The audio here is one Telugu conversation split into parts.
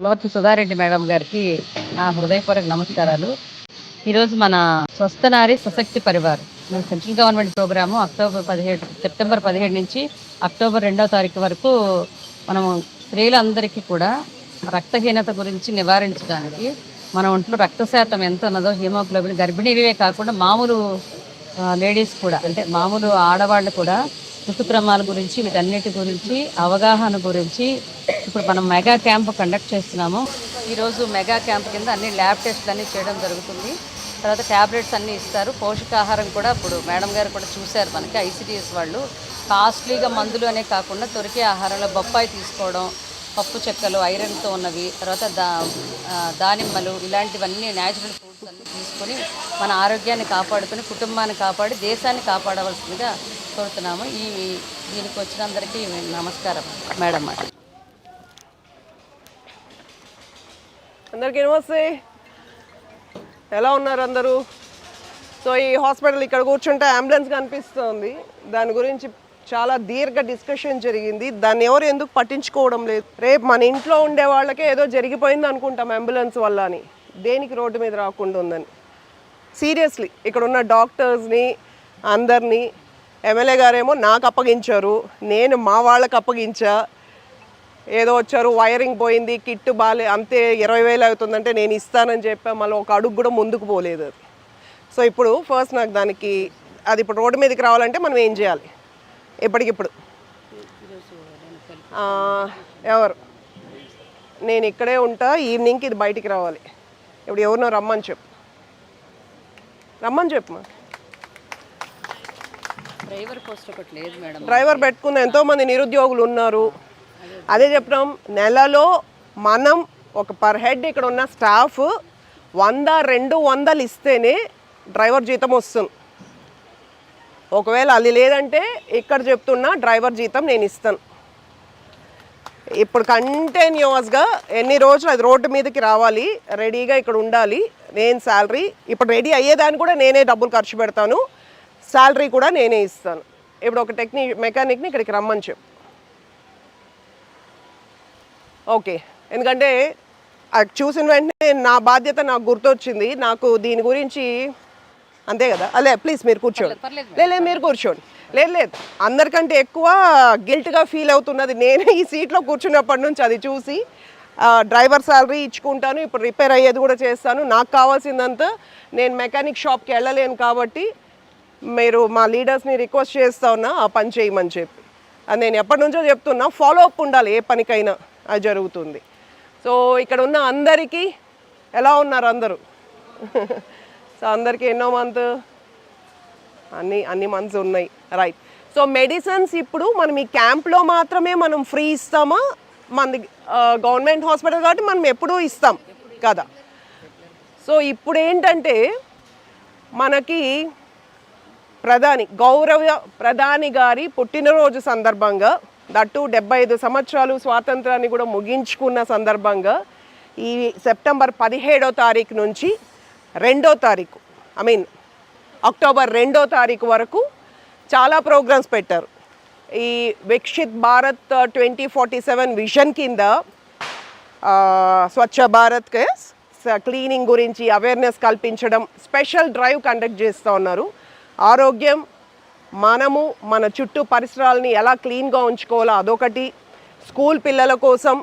లోతు సుధారెడ్డి మేడం గారికి నా హృదయపూర్వక నమస్కారాలు. ఈరోజు మన స్వస్థ నారి సశక్తి పరివార్ మన సెంట్రల్ గవర్నమెంట్ ప్రోగ్రాము అక్టోబర్ పదిహేడు సెప్టెంబర్ పదిహేడు నుంచి అక్టోబర్ రెండవ తారీఖు వరకు మనము స్త్రీలందరికీ కూడా రక్తహీనత గురించి నివారించడానికి మన ఒంట్లో రక్త శాతం ఎంత ఉన్నదో హీమోగ్లోబిన్ గర్భిణీలే కాకుండా మామూలు లేడీస్ కూడా అంటే మామూలు ఆడవాళ్ళు కూడా ఋతుక్రమాల గురించి వీటన్నిటి గురించి అవగాహన గురించి ఇప్పుడు మనం మెగా క్యాంప్ కండక్ట్ చేస్తున్నాము. ఈరోజు మెగా క్యాంప్ కింద అన్ని ల్యాబ్ టెస్ట్లు అన్నీ చేయడం జరుగుతుంది. తర్వాత ట్యాబ్లెట్స్ అన్నీ ఇస్తారు. పోషకాహారం కూడా ఇప్పుడు మేడం గారు కూడా చూశారు మనకి ఐసిడిఎస్ వాళ్ళు. కాస్ట్లీగా మందులు అనే కాకుండా దొరికే ఆహారంలో బొప్పాయి తీసుకోవడం పప్పు చెక్కలు ఐరన్తో ఉన్నవి తర్వాత దా దానిమ్మలు ఇలాంటివన్నీ న్యాచురల్ ఫుడ్స్ తీసుకొని మన ఆరోగ్యాన్ని కాపాడుకొని కుటుంబాన్ని కాపాడి దేశాన్ని కాపాడవలసిందిగా కోరుతున్నాము. ఈ దీనికి వచ్చిన అందరికీ నమస్కారం మేడం మాట. అందరికీ నమస్తే. ఎలా ఉన్నారు అందరూ? సో ఈ హాస్పిటల్ ఇక్కడ కూర్చుంటే అంబులెన్స్ కనిపిస్తుంది. దాని గురించి చాలా దీర్ఘ డిస్కషన్ జరిగింది. దాన్ని ఎవరు ఎందుకు పట్టించుకోవడం లేదు? రేపు మన ఇంట్లో ఉండే వాళ్ళకే ఏదో జరిగిపోయింది అనుకుంటాం అంబులెన్స్ వల్ల అని. దేనికి రోడ్డు మీద రాకుండా ఉందని. సీరియస్లీ ఇక్కడ ఉన్న డాక్టర్స్ని అందరినీ ఎమ్మెల్యే గారేమో నాకు అప్పగించారు నేను మా వాళ్ళకి అప్పగించా. ఏదో వచ్చారు వైరింగ్ పోయింది కిట్ బాలే అంతే ఇరవై వేలు అవుతుందంటే నేను ఇస్తానని చెప్పా మళ్ళీ ఒక అడుగు కూడా ముందుకు పోలేదు అది. సో ఇప్పుడు ఫస్ట్ నాకు దానికి అది ఇప్పుడు రోడ్డు మీదకి రావాలంటే మనం ఏం చేయాలి? ఎప్పటికిప్పుడు. ఎవరు? నేను ఇక్కడే ఉంటా ఈవినింగ్కి ఇది బయటికి రావాలి. ఇప్పుడు ఎవరినో రమ్మని చెప్పు. రమ్మని చెప్పు డ్రైవర్ పోస్ట్ ఒకటి లేదు మేడం. డ్రైవర్ పెట్టుకున్న ఎంతోమంది నిరుద్యోగులు ఉన్నారు. అదే చెప్పినాం నెలలో మనం ఒక పర్ హెడ్ ఇక్కడ ఉన్న స్టాఫ్ వంద రెండు వందలు ఇస్తేనే డ్రైవర్ జీతం వస్తుంది. ఒకవేళ అది లేదంటే ఇక్కడ చెప్తున్నా డ్రైవర్ జీతం నేను ఇస్తాను. ఇప్పుడు కంటిన్యూస్గా ఎన్ని రోజులు అది రోడ్డు మీదకి రావాలి రెడీగా ఇక్కడ ఉండాలి నేను శాలరీ ఇప్పుడు రెడీ అయ్యేదాన్ని కూడా నేనే డబ్బులు ఖర్చు పెడతాను శాలరీ కూడా నేనే ఇస్తాను. ఇప్పుడు ఒక టెక్నీ మెకానిక్ని ఇక్కడికి రమ్మని చెప్పు. ఓకే. ఎందుకంటే అది చూసిన వెంటనే నా బాధ్యత నాకు గుర్తొచ్చింది నాకు దీని గురించి అంతే కదా? అలే ప్లీజ్ మీరు కూర్చోండి. లేదు మీరు కూర్చోండి. లేదు లేదు. అందరికంటే ఎక్కువ గిల్ట్గా ఫీల్ అవుతున్నది నేనే ఈ సీట్లో కూర్చున్నప్పటి నుంచి అది చూసి డ్రైవర్ శాలరీ ఇచ్చుకుంటాను ఇప్పుడు రిపేర్ అయ్యేది కూడా చేస్తాను. నాకు కావాల్సిందంతా నేను మెకానిక్ షాప్కి వెళ్ళలేను కాబట్టి మీరు మా లీడర్స్ని రిక్వెస్ట్ చేస్తా ఉన్నా ఆ పని చేయమని చెప్పి. అది నేను ఎప్పటి నుంచో చెప్తున్నా ఫాలో అప్ ఉండాలి ఏ పనికైనా అది జరుగుతుంది. సో ఇక్కడ ఉన్న అందరికీ ఎలా ఉన్నారు అందరూ? సో అందరికీ ఎన్నో మంత్ అన్ని అన్ని మంత్స్ ఉన్నాయి. రైట్ సో మెడిసిన్స్ ఇప్పుడు మనం ఈ క్యాంప్లో మాత్రమే మనం ఫ్రీ ఇస్తామా? మన గవర్నమెంట్ హాస్పిటల్ కాబట్టి మనం ఎప్పుడూ ఇస్తాం. కదా? సో ఇప్పుడు ఏంటంటే మనకి ప్రధాని గౌరవ ప్రధాని గారి పుట్టినరోజు సందర్భంగా దట్టు డెబ్బై ఐదు సంవత్సరాలు స్వాతంత్రాన్ని కూడా ముగించుకున్న సందర్భంగా ఈ సెప్టెంబర్ పదిహేడో తారీఖు నుంచి రెండో తారీఖు ఐ మీన్ అక్టోబర్ రెండో తారీఖు వరకు చాలా ప్రోగ్రామ్స్ పెట్టారు. ఈ Viksit Bharat twenty forty seven vision కింద స్వచ్ఛ భారత్ క్లీనింగ్ గురించి అవేర్నెస్ కల్పించడం స్పెషల్ డ్రైవ్ కండక్ట్ చేస్తూ ఉన్నారు. ఆరోగ్యం మనము మన చుట్టూ పరిసరాలని ఎలా క్లీన్గా ఉంచుకోవాలో అదొకటి. స్కూల్ పిల్లల కోసం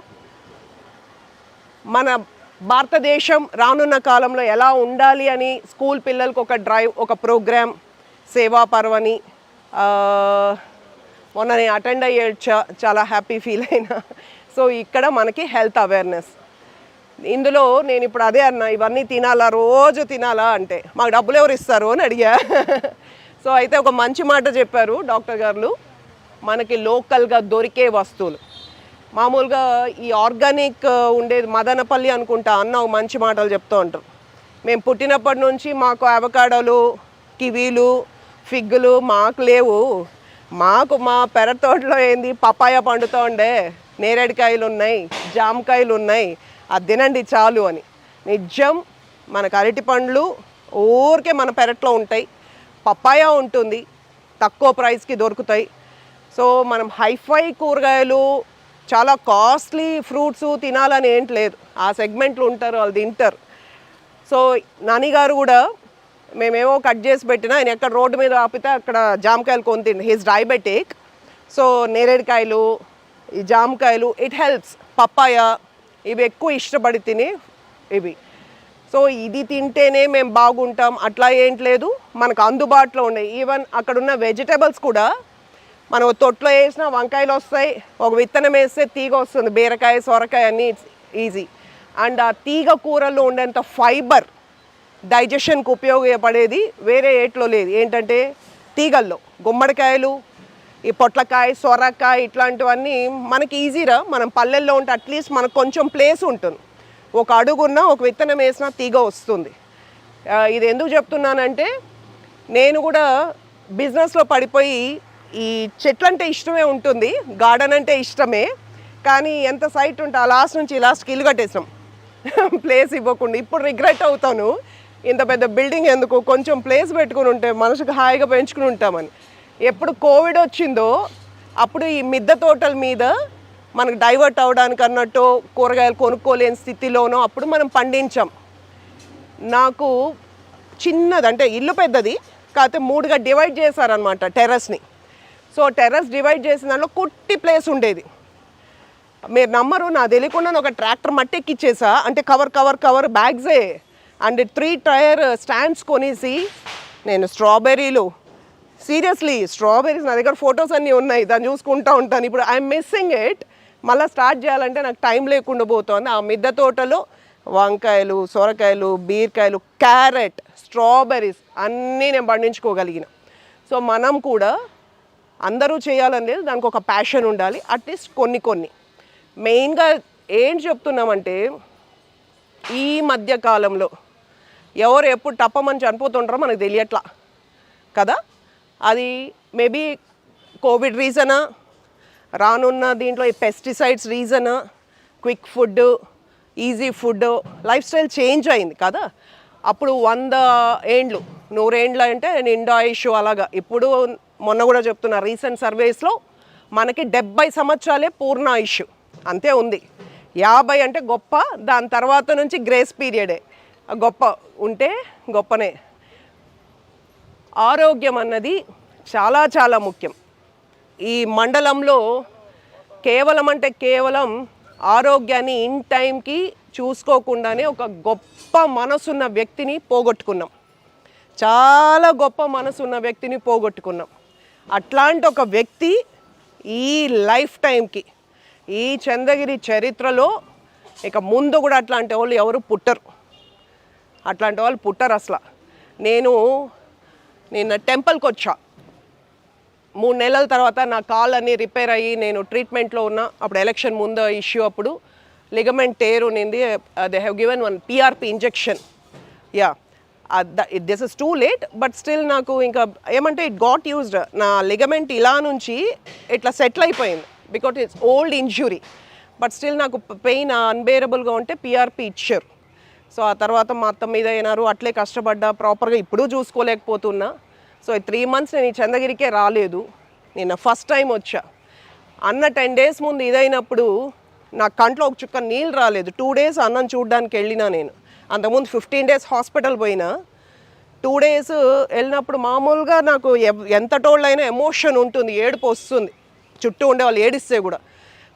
మన భారతదేశం రానున్న కాలంలో ఎలా ఉండాలి అని స్కూల్ పిల్లలకు ఒక డ్రైవ్ ఒక ప్రోగ్రామ్ సేవా పర్వని మొన్న నేను అటెండ్ అయ్యే చాలా హ్యాపీ ఫీల్ అయినా. సో ఇక్కడ మనకి హెల్త్ అవేర్నెస్ ఇందులో నేను ఇప్పుడు అదే అన్నా ఇవన్నీ తినాలా రోజు తినాలా అంటే మాకు డబ్బులు ఎవరు ఇస్తారు అని అడిగా. సో అయితే ఒక మంచి మాట చెప్పారు డాక్టర్ గారు. మనకి లోకల్గా దొరికే వస్తువులు. మామూలుగా ఈ ఆర్గానిక్ ఉండేది మదనపల్లి అనుకుంటా అన్న ఒక మంచి మాటలు చెప్తూ ఉంటారు. మేము పుట్టినప్పటి నుంచి మాకు అవకాడోలు కివీలు ఫిగ్గులు మాకు లేవు. మాకు మా పెరట్ తోటలో ఏంది? పపాయ పండుతూ ఉండే నేరేడుకాయలు ఉన్నాయి జామకాయలు ఉన్నాయి అది తినండి చాలు అని. నిజం మనకు అరటి పండ్లు ఊరికే మన పెరట్లో ఉంటాయి. పపాయ ఉంటుంది తక్కువ ప్రైస్కి దొరుకుతాయి. సో మనం హైఫై కూరగాయలు చాలా కాస్ట్లీ ఫ్రూట్స్ తినాలని ఏంటి లేదు. ఆ సెగ్మెంట్లు ఉంటారు వాళ్ళు తింటారు. సో నాని గారు కూడా మేమేమో కట్ చేసి పెట్టినా ఆయన ఎక్కడ రోడ్డు మీద ఆపితే అక్కడ జామకాయలు కొని తిండి. హీస్ డయాబెటిక్ సో నేరేడుకాయలు ఈ జామకాయలు ఇట్ హెల్ప్స్ పప్పాయ ఇవి ఎక్కువ ఇష్టపడి తిని ఇవి. సో ఇది తింటేనే మేము బాగుంటాం. అట్లా ఏంటి లేదు. మనకు అందుబాటులో ఉన్నాయి. ఈవెన్ అక్కడ ఉన్న కూడా మనం తొట్లో వేసిన వంకాయలు వస్తాయి. ఒక విత్తనం వేస్తే తీగ వస్తుంది. బీరకాయ సొరకాయ అన్నీ ఇట్స్ ఈజీ అండ్ ఆ తీగ కూరల్లో ఉండేంత ఫైబర్ డైజెషన్కి ఉపయోగపడేది వేరే ఏట్లో లేదు. ఏంటంటే తీగల్లో గుమ్మడికాయలు ఈ పొట్లకాయ సొరకాయ ఇట్లాంటివన్నీ మనకి ఈజీరా. మనం పల్లెల్లో ఉంటే అట్లీస్ట్ మనకు కొంచెం ప్లేస్ ఉంటుంది. ఒక అడుగున్న ఒక విత్తనం వేసినా తీగ వస్తుంది. ఇది ఎందుకు చెప్తున్నానంటే నేను కూడా బిజినెస్లో పడిపోయి ఈ చెట్లు అంటే ఇష్టమే ఉంటుంది గార్డెన్ అంటే ఇష్టమే. కానీ ఎంత సైట్ ఉంటే ఆ లాస్ట్ నుంచి లాస్ట్కి ఇల్లు కట్టేసాం ప్లేస్ ఇవ్వకుండా. ఇప్పుడు రిగ్రెట్ అవుతాను. ఇంత పెద్ద బిల్డింగ్ ఎందుకు? కొంచెం ప్లేస్ పెట్టుకుని ఉంటే మనసుకు హాయిగా పెంచుకుని ఉంటామని. ఎప్పుడు కోవిడ్ వచ్చిందో అప్పుడు ఈ మిద్దె తోటల మీద మనకు డైవర్ట్ అవ్వడానికి అన్నట్టు కూరగాయలు కొనుక్కోలేని స్థితిలోనో అప్పుడు మనం పండించాం. నాకు చిన్నది అంటే ఇల్లు పెద్దది కాకపోతే మూడుగా డివైడ్ చేశారనమాట టెర్రస్ని సో టెర్రస్ డివైడ్ చేసిన దాంట్లో కుట్టి ప్లేస్ ఉండేది. మీరు నమ్మరు నా తెలియకుండా ఒక ట్రాక్టర్ మట్టి ఎక్కిచ్చేసా. అంటే కవర్ కవర్ కవర్ బ్యాగ్సే అండ్ త్రీ టైర్ స్టాండ్స్ కొనేసి నేను స్ట్రాబెర్రీలు. సీరియస్లీ స్ట్రాబెర్రీస్ నా దగ్గర ఫొటోస్ అన్నీ ఉన్నాయి దాన్ని చూసుకుంటా ఉంటాను. ఇప్పుడు ఐఎమ్ మిస్సింగ్ ఇట్ మళ్ళీ స్టార్ట్ చేయాలంటే నాకు టైం లేకుండా పోతుంది. ఆ మిద్దె తోటలో వంకాయలు సొరకాయలు బీరకాయలు క్యారెట్ స్ట్రాబెర్రీస్ అన్నీ నేను పండించుకోగలిగిన. సో మనం కూడా అందరూ చేయాలని లేదు దానికి ఒక ప్యాషన్ ఉండాలి అట్లీస్ట్ కొన్ని కొన్ని. మెయిన్గా ఏం చెప్తున్నామంటే ఈ మధ్య కాలంలో ఎవరు ఎప్పుడు టప్పమని చనిపోతుంటారో మనకు తెలియట్లా. కదా? అది మేబీ కోవిడ్ రీజనా? రానున్న దీంట్లో ఈ pesticides రీజనా? Quick food easy food life style change అయింది కదా? అప్పుడు వంద ఏండ్లు నూరేండ్లు అంటే నిండా ఇష్యూ అలాగా. ఇప్పుడు మొన్న కూడా చెప్తున్నా రీసెంట్ సర్వేస్లో మనకి డెబ్బై సంవత్సరాలే పూర్ణ ఇష్యూ అంతే ఉంది. యాభై అంటే గొప్ప దాని తర్వాత నుంచి గ్రేస్ పీరియడే. గొప్ప ఉంటే గొప్పనే. ఆరోగ్యం అన్నది చాలా చాలా ముఖ్యం. ఈ మండలంలో కేవలం అంటే కేవలం ఆరోగ్యాన్ని ఇన్ టైంకి చూసుకోకుండానే ఒక గొప్ప మనసున్న వ్యక్తిని పోగొట్టుకున్నాం. చాలా గొప్ప మనసున్న వ్యక్తిని పోగొట్టుకున్నాం. అట్లాంటి ఒక వ్యక్తి ఈ లైఫ్ టైంకి ఈ చంద్రగిరి చరిత్రలో ఇక ముందు కూడా అట్లాంటి వాళ్ళు ఎవరు పుట్టరు. అట్లాంటి వాళ్ళు పుట్టరు అసలు. నేను నిన్న టెంపుల్కి వచ్చా. మూడు నెలల తర్వాత నా కాల్ అని రిపేర్ అయ్యి నేను ట్రీట్మెంట్లో ఉన్నా. అప్పుడు ఎలక్షన్ ముందు ఇష్యూ అప్పుడు. లిగమెంట్ టేర్ ఉన్నింది they have given one PRP injection yeah this is too late but still నాకు ఇంకా ఏమంటే ఇట్ గాట్ యూజ్డ్ నా లిగమెంట్ ఇలా నుంచి ఇట్లా సెటిల్ అయిపోయింది. Because it's old injury but still నాకు పెయిన్ అన్బేరబుల్గా ఉంటే పిఆర్పి ఇచ్చారు. సో ఆ తర్వాత మా అత్త మీద అయినారు అట్లే కష్టపడ్డా ప్రాపర్గా ఇప్పుడు చూసుకోలేకపోతున్నా. సో ఈ త్రీ మంత్స్ నేను ఈ చంద్రగిరికే రాలేదు. నిన్న ఫస్ట్ టైం వచ్చా. అన్న టెన్ డేస్ ముందు ఇదైనప్పుడు నా కంట్లో ఒక చుక్క నీళ్ళు రాలేదు. టూ డేస్ అన్నం చూడడానికి వెళ్ళినా నేను. అంతకుముందు ఫిఫ్టీన్ డేస్ హాస్పిటల్ పోయినా. టూ డేస్ వెళ్ళినప్పుడు మామూలుగా నాకు ఎంత టోళ్ళైనా ఎమోషన్ ఉంటుంది ఏడుపు వస్తుంది. చుట్టూ ఉండే వాళ్ళు ఏడిస్తే కూడా.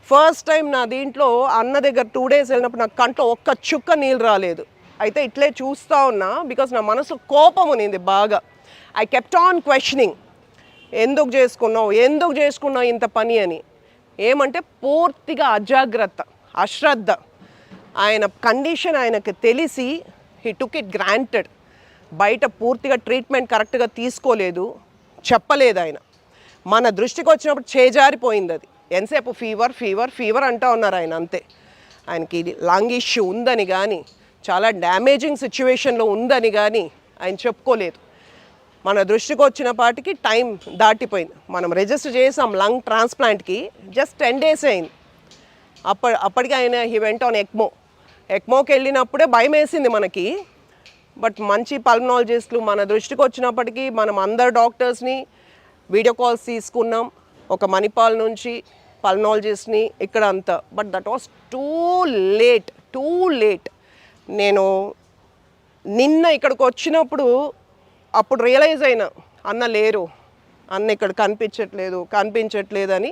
ఫస్ట్ టైం నా దీంట్లో అన్న దగ్గర టూ డేస్ వెళ్ళినప్పుడు నాకు కంట్లో ఒక్క చుక్క నీళ్ళు రాలేదు. అయితే ఇట్లే చూస్తూ ఉన్నా బికాస్ నా మనసు కోపం ఉన్నింది బాగా. ఐ కెప్ట్ ఆన్ క్వశ్చనింగ్ ఎందుకు చేసుకున్నావు? ఎందుకు చేసుకున్నావు ఇంత పని అని? ఏమంటే పూర్తిగా అజాగ్రత్త అశ్రద్ధ. ఆయన కండిషన్ ఆయనకు తెలిసి హీ టుక్ ఇట్ గ్రాంటెడ్ బయట పూర్తిగా ట్రీట్మెంట్ కరెక్ట్గా తీసుకోలేదు చెప్పలేదు ఆయన. మన దృష్టికి వచ్చినప్పుడు చేజారిపోయింది అది. ఎంతసేపు ఫీవర్ ఫీవర్ ఫీవర్ అంటూ ఉన్నారు ఆయన అంతే. ఆయనకి ఇది లంగ్ ఇష్యూ ఉందని కానీ చాలా డ్యామేజింగ్ సిచ్యువేషన్లో ఉందని కానీ ఆయన చెప్పుకోలేదు. మన దృష్టికి వచ్చిన పాటికి టైం దాటిపోయింది. మనం రిజిస్టర్ చేసాం లంగ్ ట్రాన్స్ప్లాంట్కి జస్ట్ టెన్ డేస్ అయింది. అప్ప అప్పటికి ఆయన హీ వెంట ఆన్ ఎక్మో. ఎక్మోకి వెళ్ళినప్పుడే భయం వేసింది మనకి. బట్ మంచి పల్మనాలజిస్టులు మన దృష్టికి వచ్చినప్పటికీ మనం అందరు డాక్టర్స్ని వీడియో కాల్స్ తీసుకున్నాం. ఒక మణిపాల్ నుంచి పల్నాలజిస్ట్ని ఇక్కడ అంతా. But that was too late too late నేను నిన్న ఇక్కడికి వచ్చినప్పుడు అప్పుడు రియలైజ్ అయినా అన్న లేరు. అన్న ఇక్కడ కనిపించట్లేదు కనిపించట్లేదు అని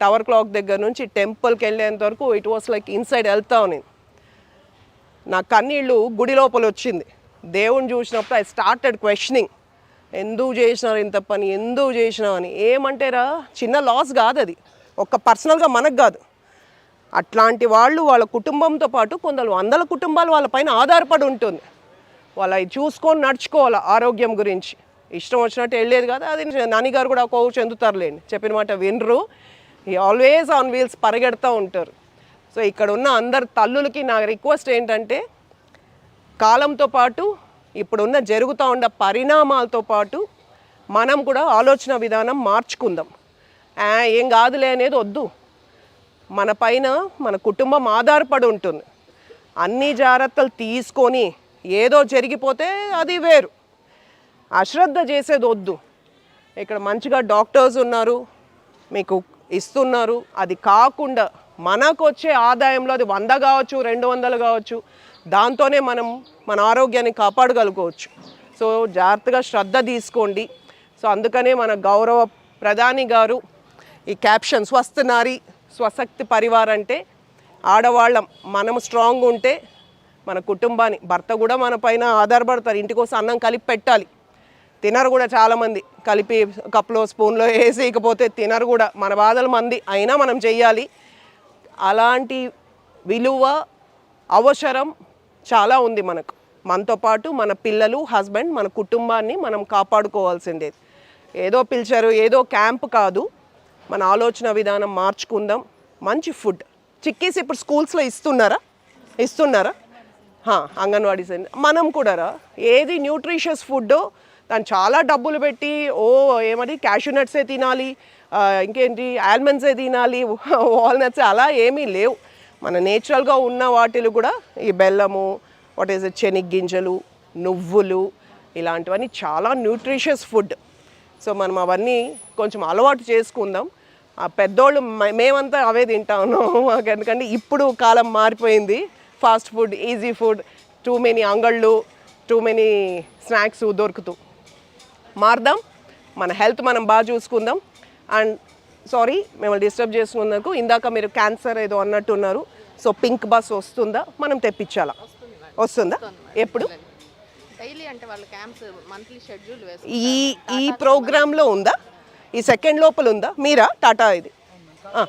టవర్ క్లాక్ దగ్గర నుంచి టెంపుల్కి వెళ్ళేంత వరకు ఇట్ వాస్ లైక్ ఇన్సైడ్ వెళ్తా నేను నా కన్నీళ్ళు గుడి లోపల వచ్చింది. దేవుని చూసినప్పుడు ఐ స్టార్టెడ్ క్వశ్చనింగ్ ఎందుకు చేసినారు ఇంత పని? ఎందుకు చేసినావు అని? ఏమంటారా చిన్న లాస్ కాదు అది ఒక్క పర్సనల్గా మనకు కాదు. అట్లాంటి వాళ్ళు వాళ్ళ కుటుంబంతో పాటు కొందరు వందల కుటుంబాలు వాళ్ళ పైన ఆధారపడి ఉంటుంది. వాళ్ళ అవి చూసుకొని నడుచుకోవాలి ఆరోగ్యం గురించి. ఇష్టం వచ్చినట్టు వెళ్ళేది కదా. అది నాన్నగారు కూడా ఒక చెందుతారులేండి. చెప్పిన మాట వినరు. ఈ ఆల్వేస్ ఆన్ వీల్స్ పరిగెడుతూ ఉంటారు. సో ఇక్కడ ఉన్న అందరు తల్లులకి నా రిక్వెస్ట్ ఏంటంటే కాలంతో పాటు ఇప్పుడున్న జరుగుతూ ఉన్న పరిణామాలతో పాటు మనం కూడా ఆలోచన విధానం మార్చుకుందాం. ఏం కాదులే అనేది వద్దు. మన పైన మన కుటుంబం ఆధారపడి ఉంటుంది. అన్ని జాగ్రత్తలు తీసుకొని ఏదో జరిగిపోతే అది వేరు. అశ్రద్ధ చేసేది వద్దు. ఇక్కడ మంచిగా డాక్టర్స్ ఉన్నారు మీకు ఇస్తున్నారు. అది కాకుండా మనకు వచ్చే ఆదాయంలో అది వంద కావచ్చు రెండు వందలు కావచ్చు దాంతోనే మనం మన ఆరోగ్యాన్ని కాపాడగలుగుకోవచ్చు. సో జాగ్రత్తగా శ్రద్ధ తీసుకోండి. సో అందుకనే మన గౌరవ ప్రధాని గారు ఈ క్యాప్షన్ స్వస్థ నారి స్వశక్తి పరివార్ అంటే ఆడవాళ్ళం మనం స్ట్రాంగ్ ఉంటే మన కుటుంబాన్ని భర్త కూడా మన పైన ఆధారపడతారు ఇంటికోసం అన్నం కలిపి పెట్టాలి. తినరు కూడా చాలామంది కలిపి కప్లో స్పూన్లో వేసేయకపోతే తినరు కూడా. మన బాధలు మంది అయినా మనం చేయాలి అలాంటి విలువ అవసరం చాలా ఉంది మనకు. మనతో పాటు మన పిల్లలు హస్బెండ్ మన కుటుంబాన్ని మనం కాపాడుకోవాల్సిందే. ఏదో పిలిచారు ఏదో క్యాంప్ కాదు. మన ఆలోచన విధానం మార్చుకుందాం. మంచి ఫుడ్. చిక్కీస్ ఇప్పుడు స్కూల్స్లో ఇస్తున్నారా? ఇస్తున్నారా? హా, అంగన్వాడీ సెంటర్. మనం కూడా రా. ఏది న్యూట్రిషియస్ ఫుడ్ దాన్ని చాలా డబ్బులు పెట్టి ఓ ఏమది? క్యాషూనట్సే తినాలి ఇంకేంటి? ఆల్మండ్సే తినాలి వాల్నట్స్ అలా ఏమీ లేవు. మన నేచురల్గా ఉన్న వాటిలు కూడా ఈ బెల్లము వాట్ ఈస్ చెనిగ్గింజలు నువ్వులు ఇలాంటివన్నీ చాలా న్యూట్రిషియస్ ఫుడ్. సో మనం అవన్నీ కొంచెం అలవాటు చేసుకుందాం. ఆ పెద్దోళ్ళు మేమంతా అవే తింటా ఉన్నాం మాకు. ఎందుకంటే ఇప్పుడు కాలం మారిపోయింది. Fast food easy food too many అంగళ్ళు టూ మెనీ స్నాక్స్ దొరుకుతూ. మారుదాం. మన హెల్త్ మనం బాగా చూసుకుందాం. అండ్ సారీ మిమ్మల్ని డిస్టర్బ్ చేసుకున్నందుకు ఇందాక మీరు క్యాన్సర్ ఏదో అన్నట్టున్నారు. సో పింక్ బస్ వస్తుందా? మనం తెప్పించాలా? వస్తుందా? ఎప్పుడు? డైలీ అంటే వాళ్ళ క్యాంప్స్ మంత్లీ షెడ్యూల్ ఈ ఈ ప్రోగ్రాంలో ఉందా? ఈ సెకండ్ లోపల ఉందా? మీరా? టాటా ఇది. ఆ.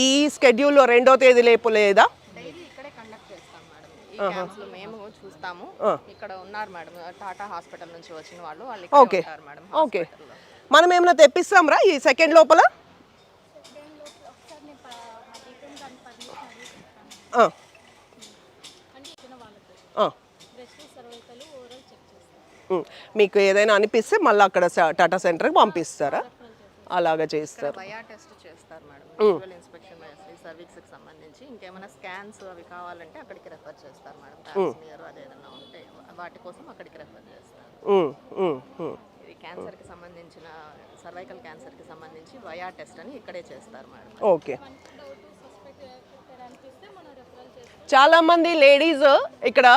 ఈ స్కెడ్యూల్లో రెండో తేదీ లేపు లేదా? డైలీ ఇక్కడే కండక్ట్ చేస్తాం మేడం. ఈ క్యాంప్స్లో మేము చూస్తాము. ఇక్కడ ఉన్నారు మేడం. టాటా హాస్పిటల్ నుంచి వచ్చిన వాళ్ళు ఓకే. Madam okay. మనం ఏమైనా తెప్పిస్తాం రా ఈ సెకండ్ లోపల ఆ. ఆ. ఉమ్. మీకు ఏదైనా అనిపిస్తే మళ్ళీ అక్కడ టాటా సెంటర్కి పంపిస్తారా? అలాగా చేస్తారు. బయా టెస్ట్ చేస్తారు మేడం. విజువల్ ఇన్స్పెక్షన్కి సంబంధించి. ఇంకేమైనా స్కాన్స్ అవి కావాలంటే అక్కడికి రెఫర్ చేస్తారు మేడం. అది ఏదైనా ఉంటే వాటి కోసం అక్కడికి రెఫర్ చేస్తారు. ఇది క్యాన్సర్కి సంబంధించిన సర్వైకల్ క్యాన్సర్కి సంబంధించి వయా టెస్ట్ అని ఇక్కడే చేస్తారు మేడం. ఓకే. చాలామంది లేడీస్ ఇక్కడ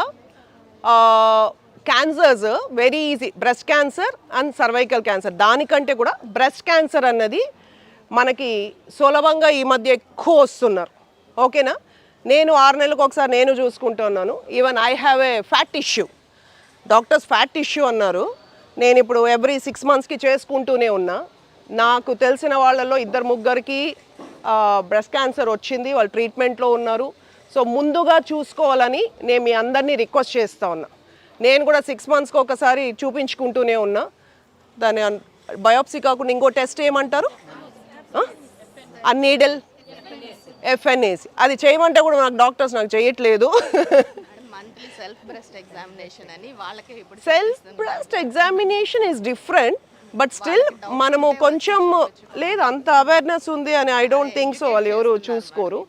cancers very easy breast cancer and cervical cancer దానికంటే కూడా బ్రెస్ట్ క్యాన్సర్ అన్నది మనకి సులభంగా ఈ మధ్య ఎక్కువ వస్తున్నారు. ఓకేనా నేను ఆరు నెలలకు ఒకసారి నేను చూసుకుంటున్నాను even I have a fat issue doctors fat issue అన్నారు. నేను ఇప్పుడు ఎవ్రీ సిక్స్ మంత్స్కి చేసుకుంటూనే ఉన్నా. నాకు తెలిసిన వాళ్ళలో ఇద్దరు ముగ్గురికి బ్రెస్ట్ క్యాన్సర్ వచ్చింది. వాళ్ళు ట్రీట్మెంట్లో ఉన్నారు. సో ముందుగా చూసుకోవాలని నేను మీ అందరినీ రిక్వెస్ట్ చేస్తా ఉన్నా. నేను కూడా సిక్స్ మంత్స్కి ఒకసారి చూపించుకుంటూనే ఉన్నా. దాని బయోప్సీ కాకుండా ఇంకో టెస్ట్ ఏమంటారు? ఆ? నీడల్ ఎఫ్ఎన్ఏసి అది చేయమంటే కూడా నాకు డాక్టర్స్ నాకు చేయట్లేదు. సెల్ఫ్ బ్రెస్ట్ ఎగ్జామినేషన్ అని వాళ్ళకే ఇప్పుడు self breast examination is different but still మనము కొంచెం లేదు అంత అవేర్నెస్ ఉంది అని ఐ డోంట్ థింక్ సో వాళ్ళు ఎవరు చూసుకోరు.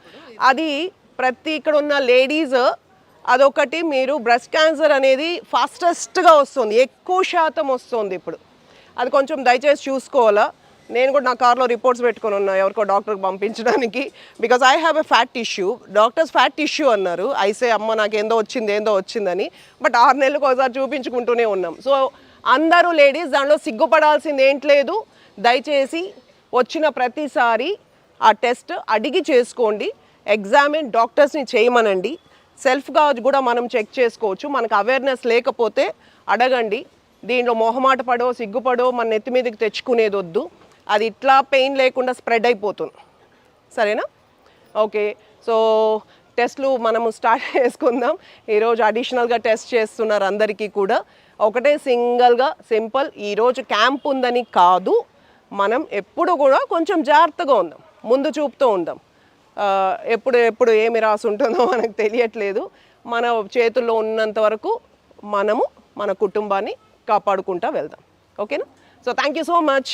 అది ప్రతి ఇక్కడ ఉన్న లేడీస్ అదొకటి మీరు బ్రెస్ట్ క్యాన్సర్ అనేది ఫాస్టెస్ట్గా వస్తుంది ఎక్కువ శాతం వస్తుంది ఇప్పుడు. అది కొంచెం దయచేసి చూసుకోవాలా? నేను కూడా నా కార్లో రిపోర్ట్స్ పెట్టుకుని ఉన్నా ఎవరికో డాక్టర్కి పంపించడానికి. Because I have a fat issue. Doctors fat issue అన్నారు. ఐసే అమ్మ నాకు ఏందో వచ్చింది ఏందో వచ్చిందని. బట్ ఆరు నెలలకు ఒకసారి చూపించుకుంటూనే ఉన్నాం. సో అందరూ లేడీస్ దానిలో సిగ్గుపడాల్సింది ఏంట్లేదు దయచేసి వచ్చిన ప్రతిసారి ఆ టెస్ట్ అడిగి చేసుకోండి. ఎగ్జామిన్ డాక్టర్స్ని చేయమనండి. సెల్ఫ్గా కూడా మనం చెక్ చేసుకోవచ్చు. మనకు అవేర్నెస్ లేకపోతే అడగండి. దీంట్లో మొహమాట పడో సిగ్గుపడో మన నెత్తి మీదకి తెచ్చుకునేది వద్దు. అది ఇట్లా పెయిన్ లేకుండా స్ప్రెడ్ అయిపోతుంది. సరేనా? ఓకే. సో టెస్ట్లు మనము స్టార్ట్ చేసుకుందాం. ఈరోజు అడిషనల్గా టెస్ట్ చేస్తున్నారు అందరికీ కూడా. ఒకటే సింగిల్గా సింపుల్. ఈరోజు క్యాంప్ ఉందని కాదు. మనం ఎప్పుడు కూడా కొంచెం జాగ్రత్తగా ఉందాం. ముందు చూపుతూ ఉందాం. ఎప్పుడు ఎప్పుడు ఏమి రాసి ఉంటుందో మనకు తెలియట్లేదు. మన చేతుల్లో ఉన్నంత వరకు మనము మన కుటుంబాన్ని కాపాడుకుంటా వెళ్దాం. ఓకేనా? So thank you so much